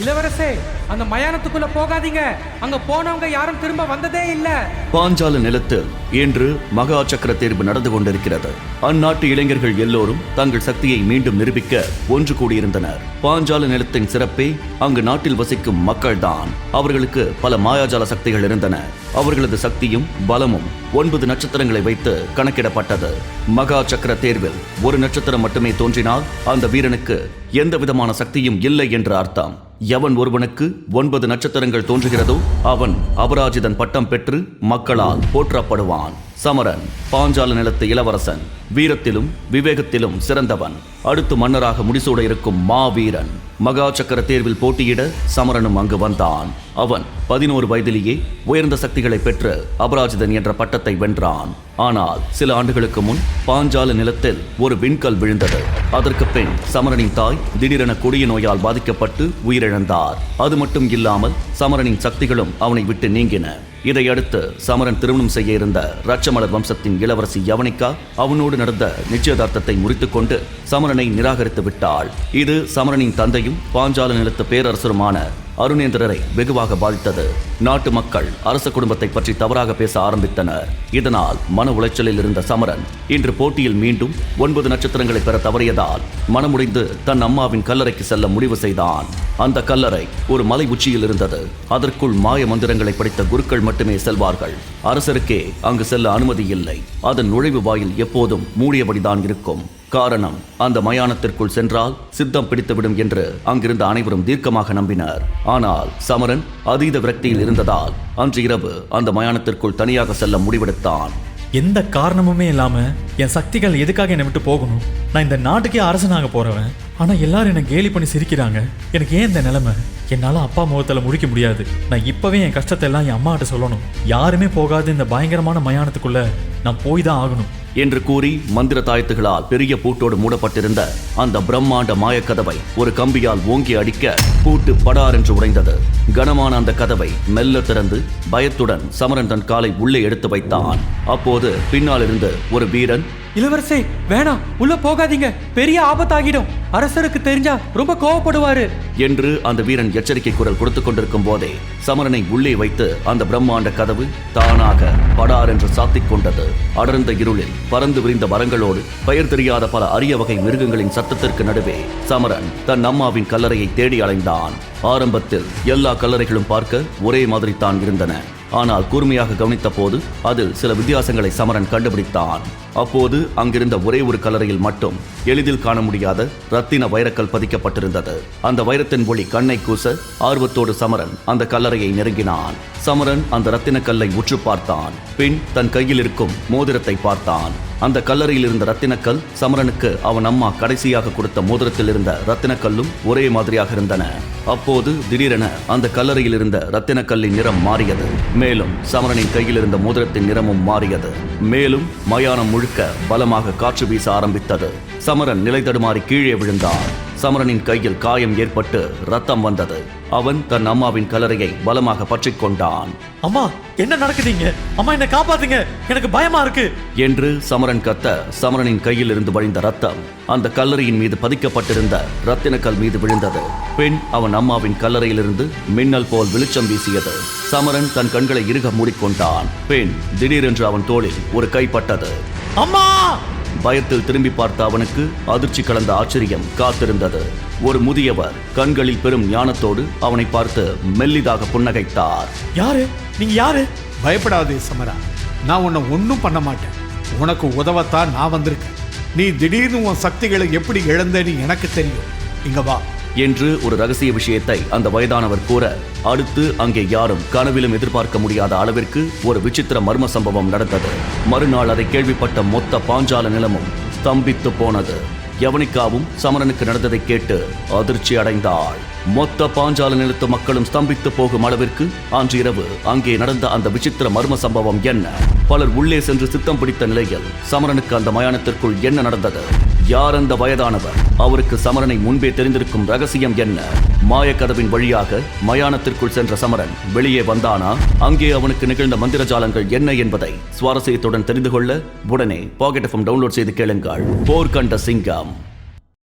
இளவரசே அந்த மயானத்துக்குள்ள போகாதீங்க. அங்க போனவங்க யாரும் திரும்ப வந்ததே இல்ல. பாஞ்சால நிலத்தில் இன்று மகா சக்கர தேர்வு நடந்து கொண்டிருக்கிறது. அந்நாட்டு இளைஞர்கள் எல்லோரும் தங்கள் சக்தியை மீண்டும் நிரூபிக்க ஒன்று கூடியிருந்தனர். பாஞ்சால நிலத்தின் சிறப்பே அங்கு நாட்டில் வசிக்கும் மக்கள்தான். அவர்களுக்கு பல மாயாஜால சக்திகள் இருந்தன. அவர்களது சக்தியும் பலமும் ஒன்பது நட்சத்திரங்களை வைத்து கணக்கிடப்பட்டது. மகா சக்கர தேர்வில் ஒரு நட்சத்திரம் மட்டுமே தோன்றினால் அந்த வீரனுக்கு எந்த விதமான சக்தியும் இல்லை என்று அர்த்தம். எவன் ஒருவனுக்கு ஒன்பது நட்சத்திரங்கள் தோன்றுகிறதோ அவன் அபராஜிதன் பட்டம் பெற்று மக்களால் போற்றப்படுவான். சமரன் பாஞ்சால நிலத்து இளவரசன் வீரத்திலும் விவேகத்திலும் சிறந்தவன். அடுத்து மன்னராக முடிசூட இருக்கும் மாவீரன். மகா சக்கர தேர்வில் போட்டியிட சமரனும் அங்கு வந்தான். அவன் பதினோரு வயதிலேயே உயர்ந்த சக்திகளை பெற்று அபராஜிதன் என்ற பட்டத்தை வென்றான். ஆனால் சில ஆண்டுகளுக்கு முன் பாஞ்சால நிலத்தில் ஒரு விண்கல் விழுந்தது. அதற்கு பின் சமரனின் தாய் திடீரென கொடிய நோயால் பாதிக்கப்பட்டு உயிரிழந்தார். அது மட்டும் இல்லாமல் சமரனின் சக்திகளும் அவனை விட்டு நீங்கின. இதையடுத்து சமரன் திருமணம் செய்ய இருந்த ரட்சமலர் வம்சத்தின் இளவரசி யவனிகா அவனோடு நடந்த நிச்சயதார்த்தத்தை முறித்துக்கொண்டு சமரனை நிராகரித்து விட்டாள். இது சமரனின் தந்தையும் பாஞ்சால நிலத்து பேரரசருமான அருணேந்திரரை வெகுவாக பாதித்தது. நாட்டு மக்கள் அரச குடும்பத்தை பற்றி தவறாக பேச ஆரம்பித்தனர். இதனால் மன உளைச்சலில் இருந்த சமரன் இன்று போட்டியில் மீண்டும் ஒன்பது நட்சத்திரங்களை பெற தவறியதால் மனமுடைந்து தன் அம்மாவின் கல்லறைக்கு செல்ல முடிவு செய்தான். அந்த கல்லறை ஒரு மலை உச்சியில் இருந்தது. அதற்குள் மாய மந்திரங்களை படித்த குருக்கள் மட்டுமே செல்வார்கள். அரசருக்கே அங்கு செல்ல அனுமதி இல்லை. அதன் நுழைவு வாயில் எப்போதும் மூடியபடிதான் இருக்கும். காரணம் அந்த மயானத்திற்குள் சென்றால் சித்தம் பிடித்துவிடும் என்று அங்கிருந்த அனைவரும் தீர்க்கமாக நம்பினர். ஆனால் சமரன் அதீத விரக்தியில் இருந்ததால் அன்று இரவு அந்த மயானத்திற்குள் தனியாக செல்ல முடிவெடுத்தான். எந்த காரணமுமே இல்லாம என் சக்திகள் எதுக்காக என்னை விட்டு போகணும்? நான் இந்த நாட்டுக்கே அரசனாக போறவன். ஆனா எல்லாரும் என்னை கேலி பண்ணி சிரிக்கிறாங்க. எனக்கு ஏன் இந்த நிலைமை? என்னால அப்பா முகத்துல முடிக்க முடியாது. நான் இப்பவே என் கஷ்டத்தை எல்லாம் என் அம்மாட்ட சொல்லணும். யாருமே போகாது இந்த பயங்கரமான மயானத்துக்குள்ள நான் போய் தான் ஆகணும். என்று கூறி மந்திர தாயத்துகளால் பெரிய பூட்டோடு மூடப்பட்டிருந்த அந்த பிரம்மாண்ட மாயக்கதவை ஒரு கம்பியால் ஓங்கி அடிக்க பூட்டு படார் என்று உடைந்தது. கனமான அந்த கதவை மெல்ல திறந்து பயத்துடன் சமரன் தன் காலை உள்ளே எடுத்து வைத்தான். அப்போது பின்னால் இருந்து ஒரு வீரன் இளவரசே வேணாம் உள்ள போகாதீங்க. பெரிய ஆபத்தாகிடும். அரசருக்கு தெரிஞ்சா ரொம்ப கோவப்படுவாரு. என்று அந்த வீரன் எச்சரிக்கை குரல் கொடுத்துக் கொண்டிருக்கும் போதே சமரனை உள்ளே வைத்து அந்த பிரம்மாண்ட கதவு தானாக படார் என்று சாத்திக் கொண்டது. அடர்ந்த இருளில் பறந்து விரிந்த மரங்களோடு பெயர் தெரியாத பல அரிய வகை மிருகங்களின் சத்தத்திற்கு நடுவே சமரன் தன் அம்மாவின் கல்லறையை தேடி அலைந்தான். ஆரம்பத்தில் எல்லா கல்லறைகளும் பார்க்க ஒரே மாதிரி தான் இருந்தன. ஆனால் கூர்மையாக கவனித்த போது அதில் சில வித்தியாசங்களை சமரன் கண்டுபிடித்தான். அப்போது அங்கிருந்த ஒரே ஒரு கல்லறையில் மட்டும் எளிதில் காண முடியாத ரத்தின வைரக்கல் பதிக்கப்பட்டிருந்தது. அந்த வைரத்தின் ஒளி கண்ணை கூச ஆர்வத்தோடு சமரன் அந்த கல்லறையை நெருங்கினான். சமரன் அந்த ரத்தின கல்லை உற்று பார்த்தான். பின் தன் கையில் இருக்கும் மோதிரத்தை பார்த்தான். அந்த கல்லறையில் இருந்த ரத்தினக்கல் சமரனுக்கு அவன் அம்மா கடைசியாக கொடுத்த மோதிரத்தில் இருந்த ரத்தினக்கல்லும் ஒரே மாதிரியாக இருந்தன. அப்போது திடீரென அந்த கல்லறையில் இருந்த ரத்தினக்கல்லின் நிறம் மாறியது. மேலும் சமரனின் கையில் இருந்த மோதிரத்தின் நிறமும் மாறியது. மேலும் மயானம் முழுக்க பலமாக காற்று வீச ஆரம்பித்தது. சமரன் நிலை தடுமாறி கீழே விழுந்தான். சமரனின் கையில் காயம் ஏற்பட்டு ரத்தம் வந்தது. அவன் தன் அம்மாவின் கல்லறையை பலமாக பற்றிக் கொண்டான். அம்மா என்ன நடக்குதுங்க? அம்மா என்ன காப்பாத்துங்க. எனக்கு பயமா இருக்கு. என்று சமரன் கத்த சமரனின் கையில் இருந்து வழிந்த ரத்தம். அந்த கல்லறையின் மீது பதிக்கப்பட்டிருந்த ரத்தினக்கல் மீது விழுந்தது. பின் அவன் அம்மாவின் கல்லறையிலிருந்து மின்னல் போல் வெளிச்சம் வீசியது. சமரன் தன் கண்களை இறுக மூடிக்கொண்டான். பின் திடீரென்று அவன் தோளில் ஒரு கைப்பட்டது அம்மா! பயத்தில் திரும்பி பார்த்த அவனுக்கு அதிர்ச்சி கலந்த ஆச்சரியம் காத்திருந்தது. ஒரு முதியவர் கண்களில் பெரும் ஞானத்தோடு அவனை பார்த்து மெல்லிதாக புன்னகைத்தார். யாரு? நீங்க யாரு? பயப்படாதே சமரா. நான் உன்னை ஒன்றும் பண்ண மாட்டேன். உனக்கு உதவத்தான் நான் வந்திருக்கேன். நீ திடீர்னு உன் சக்திகளை எப்படி இழந்தேன்னு எனக்கு தெரியும். இங்க வா. என்று ஒரு ரகசிய விஷயத்தை அந்த வயதானவர் கூற அடுத்து அங்கே யாரும் கனவிலும் எதிர்பார்க்க முடியாத அளவிற்கு ஒரு விசித்திர மர்ம சம்பவம் நடந்தது. மறுநாள் அதை கேள்விப்பட்ட மொத்த பாஞ்சால நிலமும் ஸ்தம்பித்து போனது. யவனிக்காவும் சமரனுக்கு நடந்ததை கேட்டு அதிர்ச்சி அடைந்தாள். மொத்த பாஞ்சால நிலத்து மக்களும் ஸ்தம்பித்து போகும் அளவிற்கு அன்று இரவு அங்கே நடந்த அந்த விசித்திர மர்ம சம்பவம் என்ன? பலர் உள்ளே சென்று சித்தம் பிடித்த நிலையில் சமரனுக்கு அந்த மயானத்திற்குள் என்ன நடந்தது? யார் அந்த வயதானவர்? அவருக்கு சமரனை முன்பே தெரிந்திருக்கும் ரகசியம் என்ன? மாயக்கதவின் வழியாக மயானத்திற்குள் சென்ற சமரன் வெளியே வந்தானா? அங்கே அவனுக்கு நிகழ்ந்த மந்திரஜாலங்கள் என்ன என்பதை சுவாரஸ்யத்துடன் தெரிந்து கொள்ள உடனே பாக்கெட் எஃப்எம் டவுன்லோட் செய்து கேளுங்கள். போர்க்கண்ட சிங்கம்.